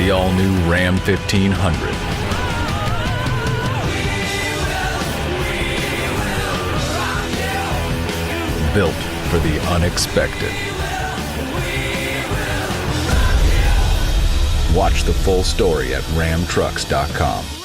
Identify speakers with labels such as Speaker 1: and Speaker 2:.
Speaker 1: The all-new Ram 1500. Built for the unexpected. Watch the full story at ramtrucks.com.